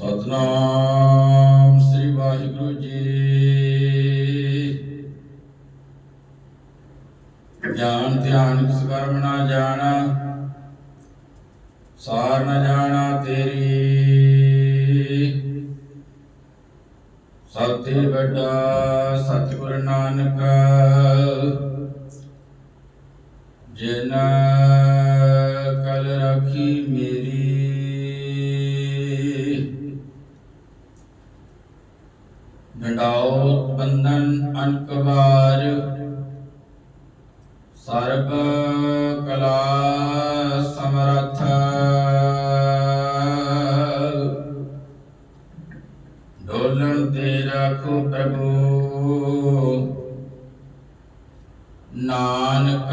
ਸਤਨਾਮ ਸ੍ਰੀ ਵਾਹਿਗੁਰੂ ਜੀ। ਗਿਆਨ ਧਿਆਨ ਕਿਸ ਕਰਮ ਨਾ ਜਾਣਾ। ਸਾਰ ਨਾ ਜਾਣਾ ਤੇਰੀ। ਸਤਿ ਵੱਡਾ ਸਤਿਗੁਰ ਨਾਨਕ ਜਿਨ ਕਲ ਰੱਖੀ ਮੇਰੀ ਸਰਬ ਕਲਾ ਸਮਰਥ। ਡੋਲਣ ਤੇ ਰੱਖੋ ਪ੍ਰਭੂ। ਨਾਨਕ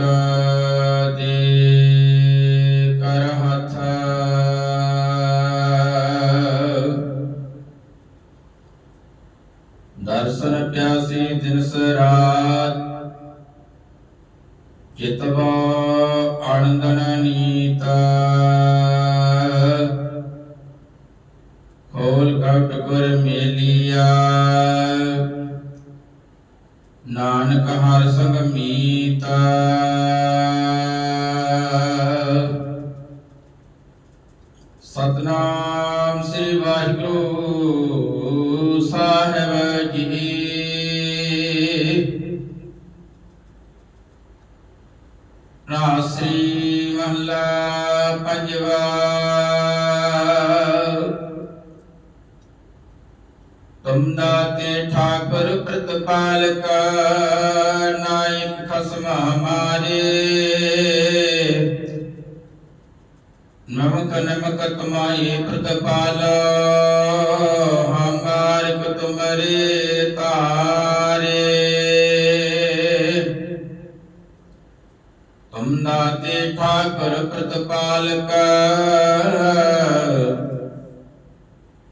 ਦੇ ਚਿਤਵਾ ਅਣਦਨ ਨੀਤ। ਖੋਲ ਕਟ ਗੁਰ ਮੇਲੀਆ। ਨਾਨਕ ਹਰ ਸੰਗ ਮੀਤਾ। ਤੁਮ ਤੇ ਠਾਕੁਰ ਪ੍ਰਤਪਾਲਕ ਨਾਇਕ ਖਸਮ ਹਮਾਰੇ ਨਮਕ ਨਮਕ ਤੁਮਾਈ ਪ੍ਰਤਪਾਲੋ ਹਮਾਰਿਕ ਤੁਮਰੇ ਤਾਰੇ ਤੁਮ ਦਾਤੇ ਠਾਕੁਰ ਪ੍ਰਤਪਾਲਕ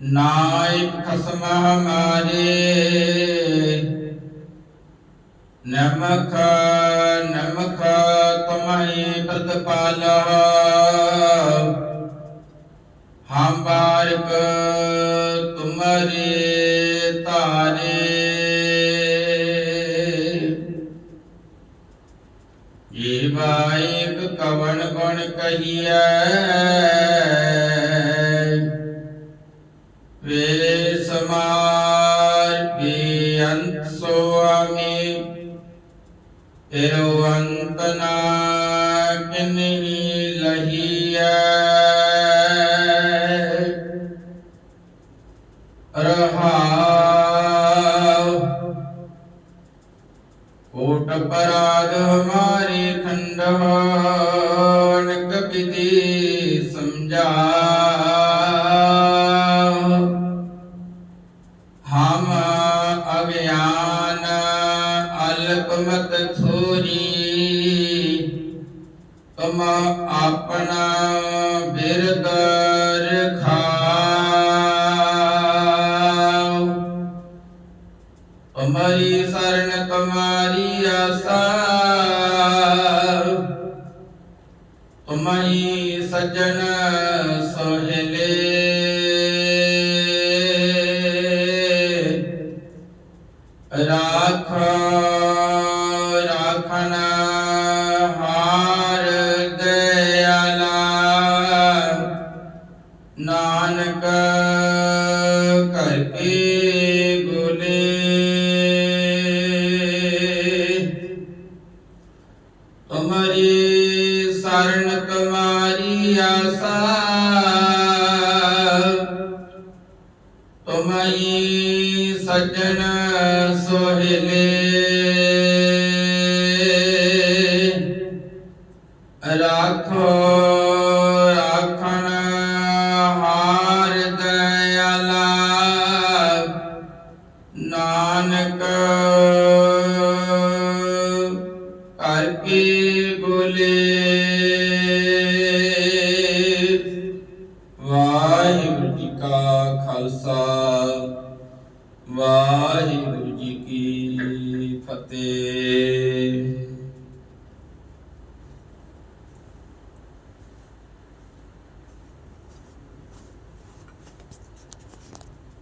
ਨਾਇਕ ਖਸਮ ਹਮਾਰੇ ਨਮਕ ਨਮਕ ਤੁਮਹੀ ਪ੍ਰਤਪਾਲ ਹਮ ਬਾਰਕ ਤੁਮਰੇ ਤਾਰੇ ਇਹ ਬਾਇਕ ਗੁਣ ਕਹੀਐ ਵੇ ਸਮਾਰ ਬੇਅੰਤ ਸੁਆਮੀ ਅੰਤ ਨਾ ਕਿਨਹੀ ਰਹਾਉ ਕੋਟ ਪਰਾਧ ਹਮਾਰੇ ਖੰਡਨ ਕਬਿਦੀ ਤੁਮ ਆਪਣਾ ਬਿਰਦ ਰਖਾਓ। ਤੁਮਰੀ ਸਰਣ ਤੁਮਾਰੀ ਆਸਾ। ਤੁਮਹੀ ਸਜਣ ਗੁਲੇ ਤੁਮਰੀ ਸਰਣ ਤੁਮਾਰੀ ਆਸਾ ਤੁਮਈ ਸਜਣ ਸੋਹਲੇ ਰਾਖੋ ਨਾਨਕ